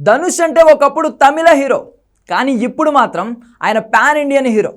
ధనుష్ అంటే ఒకప్పుడు తమిళ హీరో కానీ ఇప్పుడు మాత్రం ఆయన పాన్ ఇండియన్ హీరో.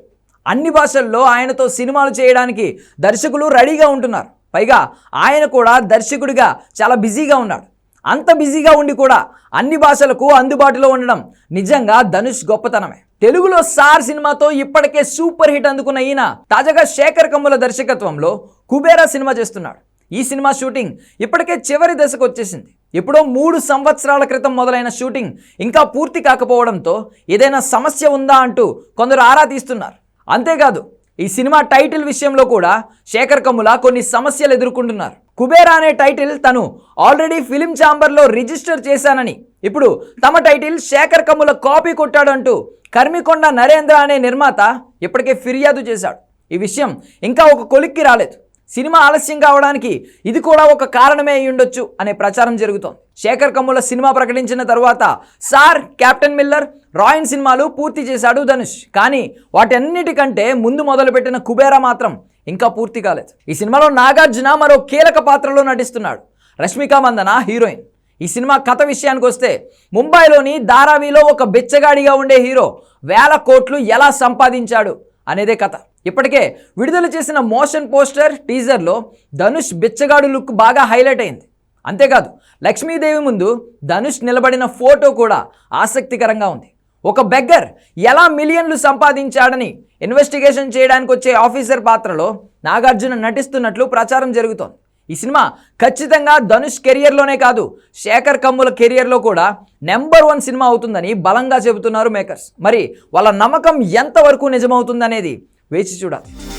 అన్ని భాషల్లో ఆయనతో సినిమాలు చేయడానికి దర్శకులు రెడీగా ఉంటున్నారు. పైగా ఆయన కూడా దర్శకుడిగా చాలా బిజీగా ఉన్నాడు. అంత బిజీగా ఉండి కూడా అన్ని భాషలకు అందుబాటులో ఉండడం నిజంగా ధనుష్ గొప్పతనమే. తెలుగులో సార్ సినిమాతో ఇప్పటికే సూపర్ హిట్ అందుకున్న ఈయన తాజాగా శేఖర్ కమ్ముల దర్శకత్వంలో కుబేరా సినిమా చేస్తున్నాడు. ఈ సినిమా షూటింగ్ ఇప్పటికే చివరి దశకు వచ్చేసింది. ఎప్పుడో మూడు సంవత్సరాల క్రితం మొదలైన షూటింగ్ ఇంకా పూర్తి కాకపోవడంతో ఏదైనా సమస్య ఉందా అంటూ కొందరు ఆరా తీస్తున్నారు. అంతేకాదు ఈ సినిమా టైటిల్ విషయంలో కూడా శేఖర్ కమ్ముల కొన్ని సమస్యలు ఎదుర్కొంటున్నారు. కుబేరా అనే టైటిల్ తను ఆల్రెడీ ఫిలిం ఛాంబర్లో రిజిస్టర్ చేశానని ఇప్పుడు తమ టైటిల్ శేఖర్ కమ్ముల కాపీ కొట్టాడంటూ కర్మికొండ నరేంద్ర అనే నిర్మాత ఇప్పటికే ఫిర్యాదు చేశాడు. ఈ విషయం ఇంకా ఒక కొలిక్కి రాలేదు. సినిమా ఆలస్యం కావడానికి ఇది కూడా ఒక కారణమే అయి ఉండొచ్చు అనే ప్రచారం జరుగుతోంది. శేఖర్ కమ్ముల సినిమా ప్రకటించిన తరువాత సార్ కెప్టెన్ మిల్లర్ రాయన్ సినిమాలు పూర్తి చేశాడు ధనుష్. కానీ వాటన్నిటికంటే ముందు మొదలుపెట్టిన కుబేరా మాత్రం ఇంకా పూర్తి కాలేదు. ఈ సినిమాలో నాగార్జున మరో కీలక పాత్రలో నటిస్తున్నాడు. రష్మిక మందన హీరోయిన్. ఈ సినిమా కథ విషయానికి వస్తే ముంబైలోని ధారావిలో ఒక బెచ్చగాడిగా ఉండే హీరో వేల కోట్లు ఎలా సంపాదించాడు అనేదే కథ. ఇప్పటికే విడుదల చేసిన మోషన్ పోస్టర్ టీజర్లో ధనుష్ బిచ్చగాడు లుక్ బాగా హైలైట్ అయింది. అంతేకాదు లక్ష్మీదేవి ముందు ధనుష్ నిలబడిన ఫోటో కూడా ఆసక్తికరంగా ఉంది. ఒక బెగ్గర్ ఎలా మిలియన్లు సంపాదించాడని ఇన్వెస్టిగేషన్ చేయడానికి వచ్చే ఆఫీసర్ పాత్రలో నాగార్జున నటిస్తున్నట్లు ప్రచారం జరుగుతోంది. ఈ సినిమా ఖచ్చితంగా ధనుష్ కెరియర్లోనే కాదు శేఖర్ కమ్ముల కెరియర్లో కూడా నెంబర్ వన్ సినిమా అవుతుందని బలంగా చెబుతున్నారు మేకర్స్. మరి వాళ్ళ నమ్మకం ఎంతవరకు నిజమవుతుందనేది వేచి చూడాలి.